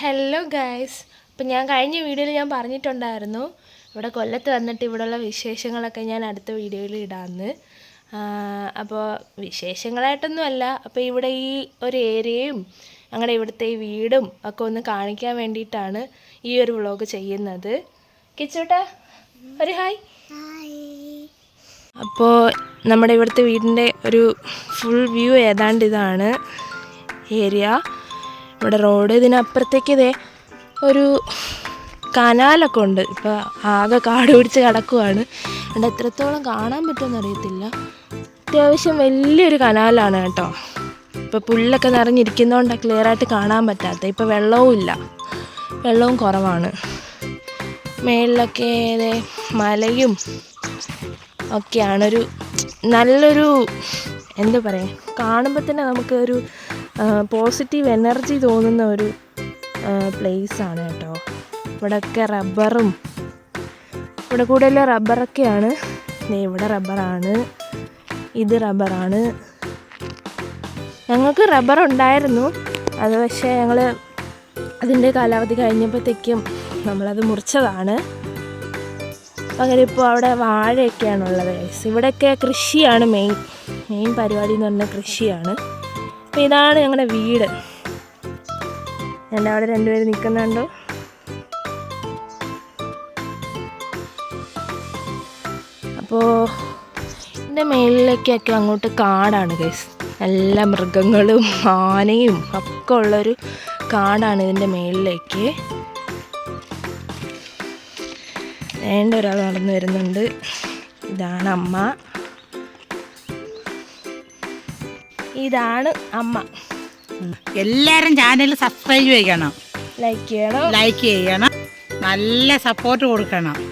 Hello guys അപ്പം ഞാൻ കഴിഞ്ഞ വീഡിയോയിൽ ഞാൻ പറഞ്ഞിട്ടുണ്ടായിരുന്നു. ഇവിടെ കൊല്ലത്ത് വന്നിട്ട് ഇവിടെയുള്ള വിശേഷങ്ങളൊക്കെ ഞാൻ അടുത്ത വീഡിയോയിൽ ഇടാമെന്ന് അപ്പോൾ വിശേഷങ്ങളായിട്ടൊന്നുമല്ല. അപ്പോൾ ഇവിടെ ഈ ഒരു ഏരിയയും ഞങ്ങളുടെ ഇവിടുത്തെ ഈ വീടും ഒക്കെ ഒന്ന് കാണിക്കാൻ വേണ്ടിയിട്ടാണ് ഈ ഒരു വ്ളോഗ് ചെയ്യുന്നത്. കിച്ചോട്ടാ ഒരു ഹായ്. അപ്പോൾ നമ്മുടെ ഇവിടുത്തെ വീടിന്റെ ഒരു ഫുൾ വ്യൂ ഏതാണ്ട് ഇതാണ് ഏരിയ. ഇവിടെ റോഡ് ഇതിനപ്പുറത്തേക്ക് ഇതേ ഒരു കനാലൊക്കെ ഉണ്ട്. ഇപ്പോൾ ആകെ കാട് പിടിച്ച് കിടക്കുവാണ്. അതുകൊണ്ട് എത്രത്തോളം കാണാൻ പറ്റുമെന്ന് അറിയത്തില്ല. അത്യാവശ്യം വലിയൊരു കനാലാണ് കേട്ടോ. ഇപ്പോൾ പുല്ലൊക്കെ നിറഞ്ഞിരിക്കുന്നതുകൊണ്ടാണ് ക്ലിയർ ആയിട്ട് കാണാൻ പറ്റാത്ത. ഇപ്പോൾ വെള്ളവും ഇല്ല. വെള്ളവും കുറവാണ്. മേളിലൊക്കെ മലയും ഒക്കെയാണൊരു നല്ലൊരു എന്താ പറയുക കാണുമ്പോൾ തന്നെ നമുക്ക് ഒരു പോസിറ്റീവ് എനർജി തോന്നുന്ന ഒരു പ്ലേസാണ് കേട്ടോ. ഇവിടെയൊക്കെ റബ്ബറും ഇവിടെ കൂടുതൽ റബ്ബറൊക്കെയാണ് ഇവിടെ റബ്ബറാണ് ഇത് റബ്ബറാണ് ഞങ്ങൾക്ക് റബ്ബർ ഉണ്ടായിരുന്നു. അത് പക്ഷേ ഞങ്ങൾ അതിന്റെ കാലാവധി കഴിഞ്ഞപ്പോഴത്തേക്കും നമ്മളത് മുറിച്ചതാണ്. പകരം ഇപ്പോൾ അവിടെ വാഴയൊക്കെയാണുള്ളത് ഇവിടെയൊക്കെ കൃഷിയാണ് മെയിൻ മെയിൻ പരിപാടി എന്ന് പറഞ്ഞാൽ കൃഷിയാണ്. അപ്പോൾ ഇതാണ് ഞങ്ങളുടെ വീട്. എന്റെ അവിടെ രണ്ടുപേര് നിൽക്കുന്നുണ്ടോ അപ്പോൾ എന്റെ മേളിലേക്കൊക്കെ അങ്ങോട്ട് കാടാണ് ഗൈസ് എല്ലാ മൃഗങ്ങളും ആനയും ഒക്കെ ഉള്ളൊരു കാടാണ് ഇതിന്റെ മേളിലേക്ക്. വേണ്ട ഒരാൾ നടന്നു വരുന്നുണ്ട്. ഇതാണ് അമ്മ. ഇതാണ് അമ്മ. എല്ലാവരും ചാനൽ സബ്സ്ക്രൈബ് ചെയ്യണം. ലൈക്ക് ചെയ്യണം. ലൈക്ക് ചെയ്യണം. നല്ല സപ്പോർട്ട് കൊടുക്കണം.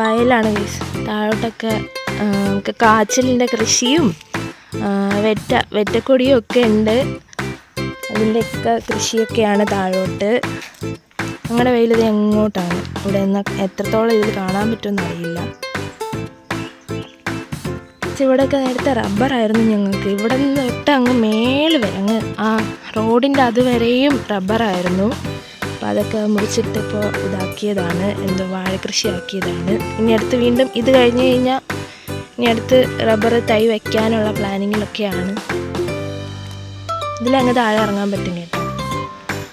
വയലാണ് ഗീസ് താഴോട്ടൊക്കെ നമുക്ക് കാച്ചിലിന്റെ കൃഷിയും വെറ്റ വെറ്റക്കൊടിയും ഒക്കെ ഉണ്ട്. അതിന്റെയൊക്കെ കൃഷിയൊക്കെയാണ് താഴോട്ട്. ഞങ്ങളുടെ വെയിലത് എങ്ങോട്ടാണ്? ഇവിടെ നിന്ന് എത്രത്തോളം ഇതിൽ കാണാൻ പറ്റുമെന്ന് അറിയില്ല. ഇവിടെയൊക്കെ നേരത്തെ റബ്ബറായിരുന്നു ഞങ്ങൾക്ക്. ഇവിടെ നിന്ന് തൊട്ട് അങ്ങ് മേൾ വരെ അങ്ങ് ആ റോഡിന്റെ അതുവരെയും റബ്ബറായിരുന്നു അപ്പോൾ അതൊക്കെ മുറിച്ചിട്ട് ഇപ്പോൾ ഇതാക്കിയതാണ് എന്തോ വാഴക്കൃഷി ആക്കിയതാണ്. ഇനി അടുത്ത് വീണ്ടും ഇത് കഴിഞ്ഞ് കഴിഞ്ഞാൽ ഇനി അടുത്ത് റബ്ബർ തൈ വയ്ക്കാനുള്ള പ്ലാനിങ്ങിലൊക്കെയാണ്. ഇതിലങ്ങ് താഴെ ഇറങ്ങാൻ പറ്റും കേട്ടോ.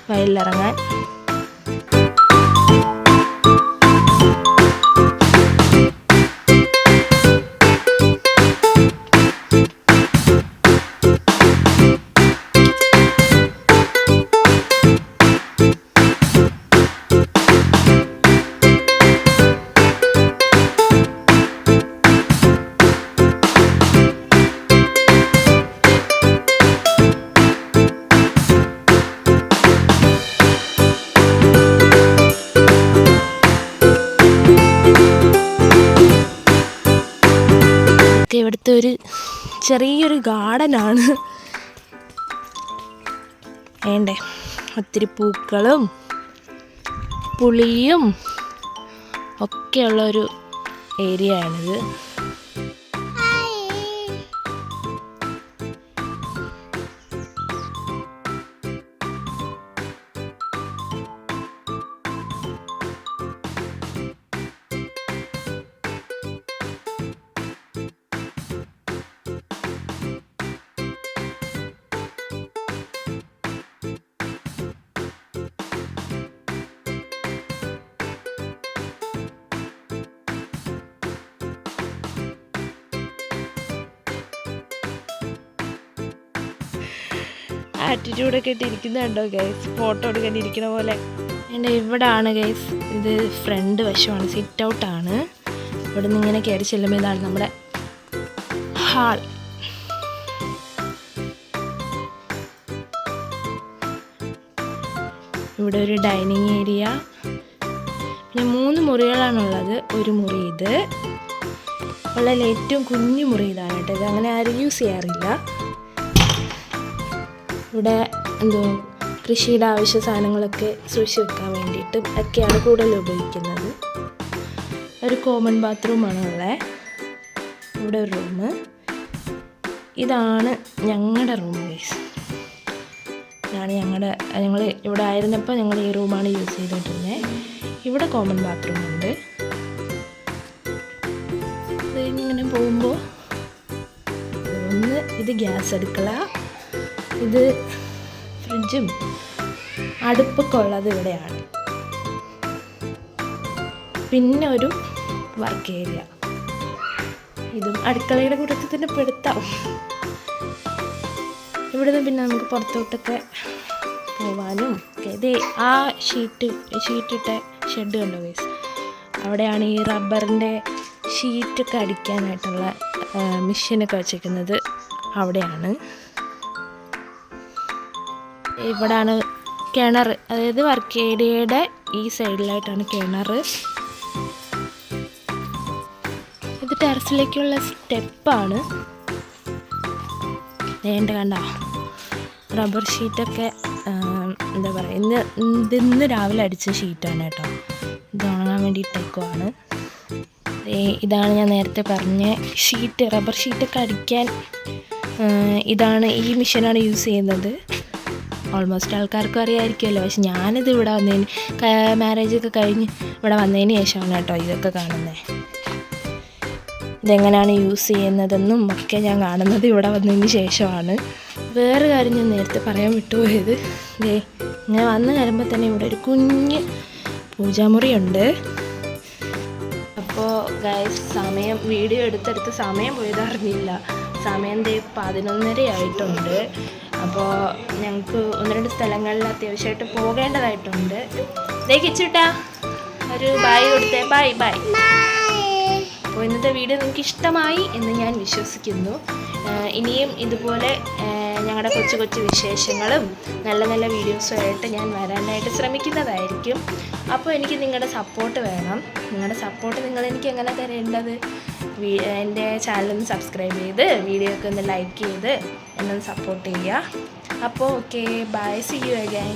വയലിലിറങ്ങാൻ. ഒക്കെ ഇവിടുത്തെ ഒരു ചെറിയൊരു ഗാർഡനാണ്. വേണ്ടേ? ഒത്തിരി പൂക്കളും പുളിയും ഒക്കെയുള്ള ഒരു ഏരിയ ആണിത് ആറ്റിറ്റ്യൂഡൊക്കെ ഇട്ട് ഇരിക്കുന്നുണ്ടോ ഗൈസ് ഫോട്ടോ എടുക്കാൻ ഇരിക്കണ പോലെ. എന്റെ ഇവിടാണ് ഗൈസ് ഇത് ഫ്രണ്ട് വശമാണ് സിറ്റ് ഔട്ടാണ് ഇവിടെ നിന്ന് ഇങ്ങനെ കയറി ചെല്ലുമ്പോൾ ഇതാണ് നമ്മുടെ ഹാൾ ഇവിടെ ഒരു ഡൈനിങ് ഏരിയ പിന്നെ മൂന്ന് മുറികളാണുള്ളത്. ഒരു മുറി ഇത്. ഉള്ളതിൽ ഏറ്റവും കുഞ്ഞു മുറി ഇതാണ് കേട്ടോ ഇത്. അങ്ങനെ ആരും യൂസ് ചെയ്യാറില്ല. ഇവിടെ എന്തോ കൃഷിയുടെ ആവശ്യ സാധനങ്ങളൊക്കെ സൂക്ഷിച്ച് വെക്കാൻ വേണ്ടിയിട്ടും ഒക്കെയാണ് കൂടുതൽ ഉപയോഗിക്കുന്നത്. ഒരു കോമൺ ബാത്റൂമാണ് ഉള്ളത് ഇവിടെ ഒരു റൂം ഇതാണ് ഞങ്ങളുടെ റൂം ഗൈസ് ഇതാണ് ഞങ്ങളുടെ ഞങ്ങൾ ഇവിടെ ആയിരുന്നപ്പോൾ ഞങ്ങൾ ഈ റൂമാണ് യൂസ് ചെയ്തിട്ടുള്ളത് ഇവിടെ കോമൺ ബാത്റൂം ഉണ്ട്. ഇങ്ങനെ പോകുമ്പോൾ ഒന്ന് ഇത് ഗ്യാസ് അടുക്കള. ഇത് ഫ്രിഡ്ജും അടുപ്പൊക്കെ ഉള്ളത് ഇവിടെയാണ്. പിന്നെ ഒരു വർക്ക് ഏരിയ ഇതും അടുക്കളയുടെ കൂട്ടത്തിൽ തന്നെ പെടുത്താം. ഇവിടുന്ന് പിന്നെ നമുക്ക് പുറത്തോട്ടൊക്കെ പോവാനും ഇത് ആ ഷീറ്റ് ഷീറ്റിട്ട ഷെഡ് കണ്ടോ ഗൈസ് അവിടെയാണ് ഈ റബ്ബറിന്റെ ഷീറ്റൊക്കെ അടിക്കാനായിട്ടുള്ള മിഷീനൊക്കെ വെച്ചേക്കുന്നത്. അവിടെയാണ്. ഇവിടാണ് കിണർ. അതായത് വർക്ക് ഏരിയയുടെ ഈ സൈഡിലായിട്ടാണ് കിണർ. ഇത് ടെറസിലേക്കുള്ള സ്റ്റെപ്പാണ്. വേണ്ട കണ്ട? റബ്ബർ ഷീറ്റൊക്കെ എന്താ പറയുക ഇന്ന് ഇന്ന് രാവിലെ അടിച്ച ഷീറ്റാണ് കേട്ടോ. ഇത് ഉണങ്ങാൻ വേണ്ടി ദേ ഇതാണ് ഞാൻ നേരത്തെ പറഞ്ഞ ഷീറ്റ് റബ്ബർ ഷീറ്റൊക്കെ അടിക്കാൻ ഇതാണ് ഈ മിഷീനാണ് യൂസ് ചെയ്യുന്നത്. ഓൾമോസ്റ്റ് ആൾക്കാർക്കും അറിയാമായിരിക്കുമല്ലോ പക്ഷെ ഞാനിത് ഇവിടെ വന്നതിന് മാരേജൊക്കെ കഴിഞ്ഞ് ഇവിടെ വന്നതിന് ശേഷമാണ് കേട്ടോ ഇതൊക്കെ കാണുന്നത് ഇതെങ്ങനെയാണ് യൂസ് ചെയ്യുന്നതെന്നും ഒക്കെ ഞാൻ കാണുന്നത് ഇവിടെ വന്നതിന് ശേഷമാണ്. വേറെ കാര്യം ഞാൻ നേരത്തെ പറയാൻ വിട്ടുപോയത്. ദേ ഇങ്ങനെ വന്ന് കഴിയുമ്പോൾ തന്നെ ഇവിടെ ഒരു കുഞ്ഞ് പൂജാമുറിയുണ്ട്. അപ്പോൾ ഗൈസ് സമയം വീഡിയോ എടുത്തെടുത്ത് സമയം പോയതറിഞ്ഞില്ല. സമയം ദേ പതിനൊന്നര ആയിട്ടുണ്ട് അപ്പോൾ ഞങ്ങൾക്ക് ഒന്ന് രണ്ട് സ്ഥലങ്ങളിൽ അത്യാവശ്യമായിട്ട് പോകേണ്ടതായിട്ടുണ്ട്. ദേ ഒരു ബായ് കൊടുത്തേ. ബായ് ബായ് അപ്പോൾ ഇന്നത്തെ വീഡിയോ നിങ്ങൾക്ക് ഇഷ്ടമായി എന്ന് ഞാൻ വിശ്വസിക്കുന്നു. ഇനിയും ഇതുപോലെ ഞങ്ങളുടെ കൊച്ചു കൊച്ചു വിശേഷങ്ങളും നല്ല നല്ല വീഡിയോസും ആയിട്ട് ഞാൻ വരാനായിട്ട് ശ്രമിക്കുന്നതായിരിക്കും. അപ്പോൾ എനിക്ക് നിങ്ങളുടെ സപ്പോർട്ട് വേണം. നിങ്ങളുടെ സപ്പോർട്ട് നിങ്ങൾ എനിക്ക് എങ്ങനെ തരേണ്ടത്? എന്റെ ചാനലൊന്ന് സബ്സ്ക്രൈബ് ചെയ്ത് വീഡിയോ ഒക്കെ ഒന്ന് ലൈക്ക് ചെയ്ത് എന്നൊന്ന് സപ്പോർട്ട് ചെയ്യുക. അപ്പോൾ okay bye see you again